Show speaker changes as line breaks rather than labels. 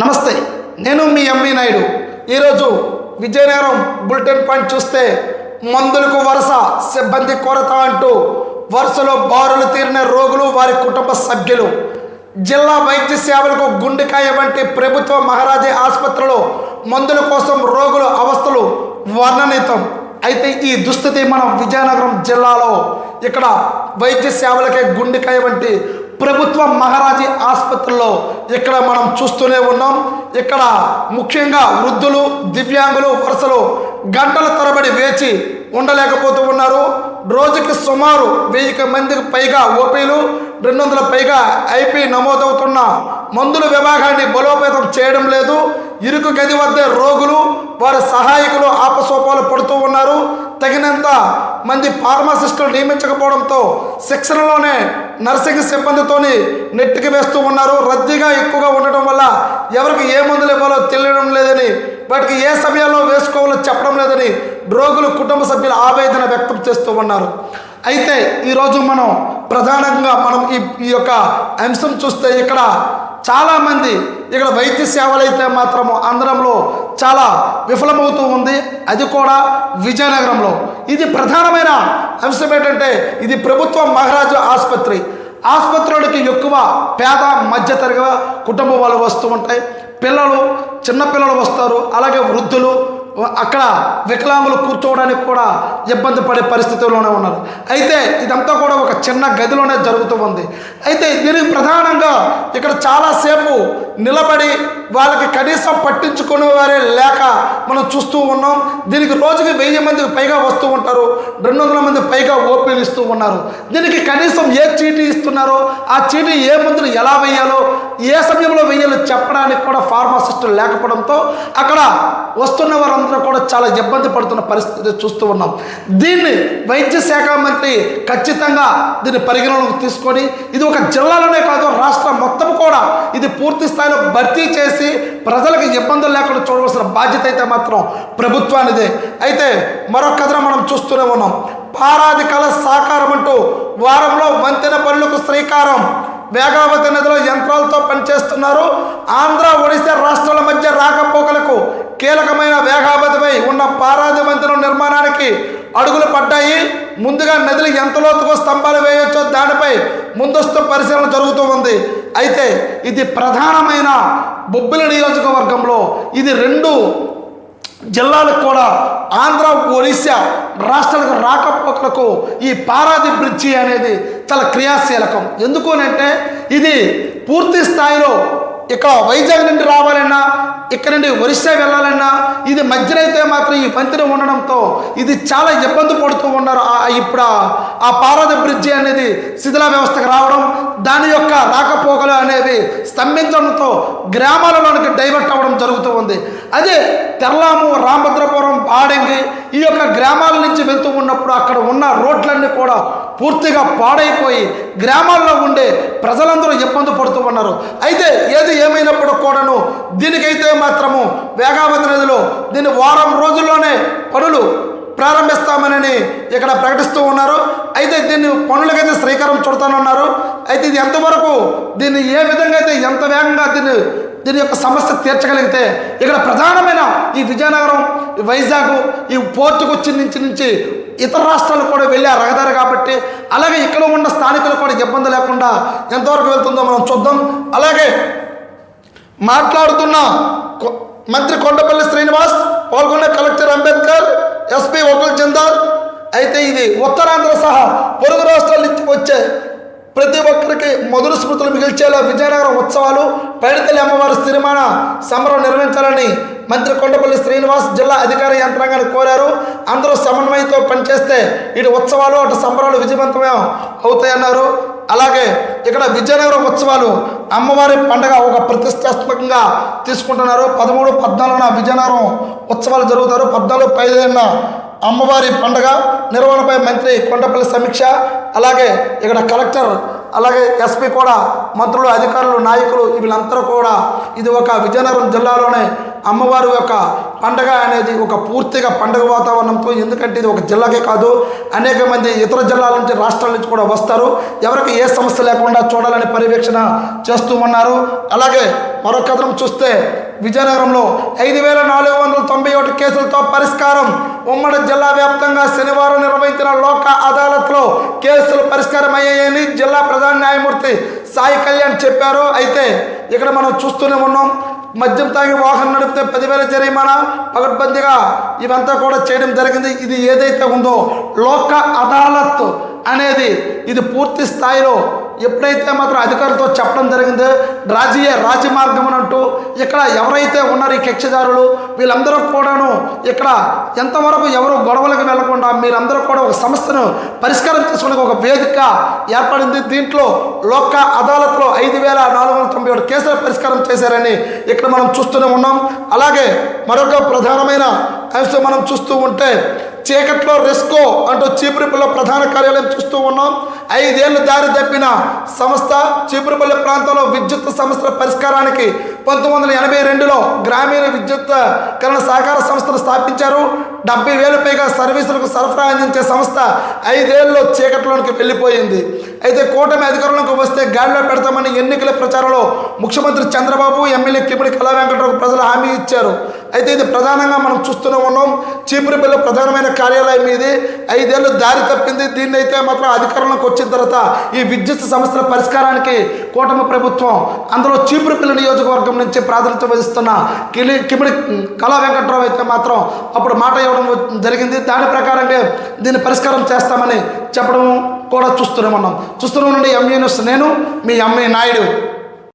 నమస్తే నేను మీ ఎంవి నాయుడు. ఈరోజు విజయనగరం బులెటిన్ పాయింట్ చూస్తే మందులకు వరుస సిబ్బంది కొరత అంటూ వరుసలో బారులు తీరిన రోగులు వారి కుటుంబ సభ్యులు. జిల్లా వైద్య సేవలకు గుండెకాయ వంటి ప్రభుత్వ మహారాజీ ఆసుపత్రిలో మందుల కోసం రోగుల అవస్థలు వర్ణనీతం. అయితే ఈ దుస్థితి మనం విజయనగరం జిల్లాలో ఇక్కడ వైద్య సేవలకే గుండెకాయ వంటి ప్రభుత్వ మహారాజీ ఆసుపత్రిలో ఇక్కడ మనం చూస్తూనే ఉన్నాం. ఇక్కడ ముఖ్యంగా వృద్ధులు దివ్యాంగులు వరుసలు గంటల తరబడి వేచి ఉండలేకపోతూ ఉన్నారు. రోజుకి సుమారు వెయ్యికి మందికి పైగా ఓపీలు రెండు వందల పైగా ఐపీ నమోదవుతున్న మందుల విభాగాన్ని బలోపేతం చేయడం లేదు. ఇరుకు గది వద్ద రోగులు వారి సహాయకులు ఆపసోపాలు పడుతూ ఉన్నారు. తగినంత మంది ఫార్మాసిస్టులు నియమించకపోవడంతో శిక్షణలోనే నర్సింగ్ సిబ్బందితోని నెట్టికి వేస్తూ ఉన్నారు. రద్దీగా ఎక్కువగా ఉండటం వల్ల ఎవరికి ఏ మందులు ఇవ్వాలో తెలియడం లేదని వాటికి ఏ సమయంలో వేసుకోవాలో చెప్పడం లేదని రోగులు కుటుంబ సభ్యులు ఆవేదన వ్యక్తం చేస్తూ ఉన్నారు. అయితే ఈరోజు మనం ప్రధానంగా మనం ఈ ఈ యొక్క అంశం చూస్తే ఇక్కడ చాలామంది ఇక్కడ వైద్య సేవలు అయితే మాత్రము ఆంధ్రంలో చాలా విఫలమవుతూ ఉంది. అది కూడా విజయనగరంలో. ఇది ప్రధానమైన అంశం ఏంటంటే ఇది ప్రభుత్వ మహారాజు ఆసుపత్రి. ఆసుపత్రులకి ఎక్కువ పేద మధ్యతరగతి కుటుంబం వాళ్ళు వస్తూ ఉంటాయి. పిల్లలు చిన్నపిల్లలు వస్తారు. అలాగే వృద్ధులు అక్కడ వికలాంగులు కూర్చోవడానికి కూడా ఇబ్బంది పడే పరిస్థితుల్లోనే ఉన్నారు. అయితే ఇదంతా కూడా ఒక చిన్న గదిలోనే జరుగుతూ ఉంది. అయితే దీనికి ప్రధానంగా ఇక్కడ చాలాసేపు నిలబడి వాళ్ళకి కనీసం పట్టించుకునే వారే లేక మనం చూస్తూ ఉన్నాం. దీనికి రోజుకి వెయ్యి మందికి పైగా వస్తూ ఉంటారు. రెండు వందల మంది పైగా ఓపీలు ఇస్తూ ఉన్నారు. దీనికి కనీసం ఏ చీటీ ఇస్తున్నారో ఆ చీటీ ఏ మందులు ఎలా వేయాలో ఏ సమయంలో వేయాలో చెప్పడానికి కూడా ఫార్మాసిస్టులు లేకపోవడంతో అక్కడ వస్తున్న వారందరూ కూడా చాలా ఇబ్బంది పడుతున్న పరిస్థితి చూస్తూ ఉన్నాం. దీన్ని వైద్య శాఖ మంత్రి ఖచ్చితంగా దీన్ని పరిగణలోకి తీసుకొని ఇది ఒక జిల్లాలోనే కాదు రాష్ట్రం మొత్తం కూడా ఇది పూర్తి స్థాయిలో భర్తీ చేసి ప్రజలకు ఇబ్బందులు లేకుండా చూడవలసిన బాధ్యత అయితే మాత్రం ప్రభుత్వానిదే. అయితే మరొక కథను మనం చూస్తూనే ఉన్నాం. పారాది కళ సాకారం అంటూ వారంలో వంతెన పనులకు శ్రీకారం. వేగావతి నదిలో యంత్రాలతో పనిచేస్తున్నారు. ఆంధ్ర ఒడిశా రాష్ట్రాల మధ్య రాకపోకలకు కీలకమైన వేగాపతిపై ఉన్న పారాది మందిరం నిర్మాణానికి అడుగులు పడ్డాయి. ముందుగా నదులు ఎంత లోతుగా స్తంభాలు వేయొచ్చో దానిపై ముందస్తు పరిశీలన జరుగుతూ ఉంది. అయితే ఇది ప్రధానమైన బొబ్బిలి నియోజకవర్గంలో ఇది రెండు జిల్లాలకు కూడా ఆంధ్ర ఒడిశా రాష్ట్రాలకు రాకపోకలకు ఈ పారాది బ్రిడ్జి అనేది చాలా క్రియాశీలకం. ఎందుకు అంటే ఇది పూర్తి స్థాయిలో ఇక్కడ వైజాగ్ నుండి రావాలన్నా ఇక్కడ నుండి ఒరిస్సా వెళ్ళాలన్నా ఇది మధ్యన అయితే మాత్రం ఈ వంతెన ఉండడంతో ఇది చాలా ఇబ్బంది పడుతూ ఉన్నారు. ఇప్పుడు ఆ- పారద బ్రిడ్జి అనేది శిథిల వ్యవస్థకు రావడం దాని యొక్క రాకపోకలు అనేవి స్తంభించడంతో గ్రామాలలోనికి డైవర్ట్ అవ్వడం జరుగుతూ ఉంది. అదే తెర్లాము రామభద్రపురం పాడెంగి ఈ యొక్క గ్రామాల నుంచి వెళ్తూ ఉన్నప్పుడు అక్కడ ఉన్న రోడ్లన్నీ కూడా పూర్తిగా పాడైపోయి గ్రామాల్లో ఉండే ప్రజలందరూ ఇబ్బంది పడుతూ ఉన్నారు. అయితే ఏది ఏమైనప్పుడు కూడాను దీనికైతే మాత్రము వేగావతి నదిలో దీన్ని వారం రోజుల్లోనే పనులు ప్రారంభిస్తామని ఇక్కడ ప్రకటిస్తూ ఉన్నారు. అయితే దీన్ని పనులకైతే శ్రీకారం చుడతానన్నారు. అయితే ఇది ఎంతవరకు దీన్ని ఏ విధంగా అయితే ఎంత వేగంగా దీన్ని దీని యొక్క సమస్య తీర్చగలిగితే ఇక్కడ ప్రధానమైన ఈ విజయనగరం ఈ వైజాగ్ ఈ పోర్టుకు వచ్చి నుంచి నుంచి ఇతర రాష్ట్రాలకు కూడా వెళ్ళే రహదారి కాబట్టి అలాగే ఇక్కడ ఉన్న స్థానికులు కూడా ఇబ్బంది లేకుండా ఎంతవరకు వెళ్తుందో మనం చూద్దాం. అలాగే మాట్లాడుతున్న మంత్రి కొండపల్లి శ్రీనివాస్ పాల్గొన్న కలెక్టర్ అంబేద్కర్ ఎస్పీ వకుల్ చందర్ అయితే ఇది ఉత్తరాంధ్ర సహా పొరుగు రాష్ట్రాల నుంచి వచ్చే ప్రతి ఒక్కరికి మధుర స్మృతులు మిగిల్చేలా విజయనగరం ఉత్సవాలు పైడితల్లి అమ్మవారి సిరిమాన సంబరం నిర్వహించాలని మంత్రి కొండపల్లి శ్రీనివాస్ జిల్లా అధికార యంత్రాంగాన్ని కోరారు. అందరూ సమన్వయంతో పనిచేస్తే ఇటు ఉత్సవాలు అటు సంబరాలు విజయవంతమే అవుతాయన్నారు. అలాగే ఇక్కడ విజయనగరం ఉత్సవాలు అమ్మవారి పండగ ఒక ప్రతిష్టాత్మకంగా తీసుకుంటున్నారు. పదమూడు పద్నాలుగున విజయనగరం ఉత్సవాలు జరుగుతారు. పద్నాలుగు పదిహేనున అమ్మవారి పండగ. నిర్వహణపై మంత్రి కొండపల్లి సమీక్ష. అలాగే ఇక్కడ కలెక్టర్ అలాగే ఎస్పీ కూడా మంత్రులు అధికారులు నాయకులు వీళ్ళందరూ కూడా ఇది ఒక విజయనగరం జిల్లాలోనే అమ్మవారి యొక్క పండగ అనేది ఒక పూర్తిగా పండగ వాతావరణంతో ఎందుకంటే ఇది ఒక జిల్లాకే కాదు అనేక మంది ఇతర జిల్లాల నుంచి రాష్ట్రాల నుంచి కూడా వస్తారు. ఎవరికి ఏ సమస్య లేకుండా చూడాలని పర్యవేక్షణ చేస్తూ ఉన్నారు. అలాగే మరో కథనం చూస్తే విజయనగరంలో ఐదు వేల నాలుగు వందల కేసులతో పరిష్కారం. ఉమ్మడి జిల్లా వ్యాప్తంగా శనివారం నిర్వహించిన లోక అదాలత్లో కేసులు పరిష్కారమయ్యాయని జిల్లా ప్రధాన న్యాయమూర్తి సాయి కళ్యాణ్ చెప్పారు. అయితే ఇక్కడ మనం చూస్తూనే ఉన్నాం. మద్యం తాగి వాహనం నడిపితే పదివేల జరిమానా పగడ్బందీగా ఇవంతా కూడా చేయడం జరిగింది. ఇది ఏదైతే ఉందో లోక అదాలత్ అనేది ఇది పూర్తి స్థాయిలో ఎప్పుడైతే మాత్రం అధికారులతో చెప్పడం జరిగిందో రాజీయ రాజమార్గం అని అంటూ ఇక్కడ ఎవరైతే ఉన్నారు ఈ కక్షదారులు వీళ్ళందరూ కూడాను ఇక్కడ ఎంతవరకు ఎవరు గొడవలకు వెళ్ళకుండా మీరందరూ కూడా ఒక సమస్యను పరిష్కారం చేసుకునే ఒక వేదిక ఏర్పడింది. దీంట్లో లోక అదాలత్లో ఐదు వేల నాలుగు వందల తొంభై ఏడు కేసుల పరిష్కారం చేశారని ఇక్కడ మనం చూస్తూనే ఉన్నాం. అలాగే మరొక ప్రధానమైన అంశం మనం చూస్తూ ఉంటే చీకట్లో రెస్కో అంటూ చీపురుపల్లి ప్రధాన కార్యాలయం చూస్తూ ఉన్నాం. ఐదేళ్ళు దారి తప్పిన సంస్థ చీపురుపల్లి ప్రాంతంలో విద్యుత్ సమస్యల పరిష్కారానికి పంతొమ్మిది వందల ఎనభై రెండులో గ్రామీణ విద్యుత్కరణ సహకార సంస్థను స్థాపించారు. డెబ్బై వేలు పైగా సర్వీసులకు సరఫరా అందించే సంస్థ ఐదేళ్ళలో చీకట్లోనికి వెళ్ళిపోయింది. అయితే కూటమి అధికారంలోకి వస్తే గాడిలో పెడతామని ఎన్నికల ప్రచారంలో ముఖ్యమంత్రి చంద్రబాబు ఎమ్మెల్యే కిమిడి కళా వెంకటరావు ప్రజలు హామీ ఇచ్చారు. అయితే ఇది ప్రధానంగా మనం చూస్తూనే ఉన్నాం. చీపురుపల్లి ప్రధానమైన కార్యాలయం ఇది. ఐదేళ్ళు దారి తప్పింది. దీన్ని అయితే మాత్రం అధికారంలోకి వచ్చిన తర్వాత ఈ విద్యుత్ సమస్యల పరిష్కారానికి కూటమి ప్రభుత్వం అందులో చీపురుపల్లి నియోజకవర్గం నుంచి ప్రాధాన్యత వహిస్తున్న కిలి కిమిడి కళా వెంకట్రావు అయితే మాత్రం అప్పుడు మాట ఇవ్వడం జరిగింది. దాని ప్రకారంగా దీన్ని పరిష్కారం చేస్తామని చెప్పడం కూడా చూస్తూనే ఉన్నాం. చూస్తూనే ఉండండి ఎంఏ న్యూస్. నేను మీ ఎంఏ నాయుడు.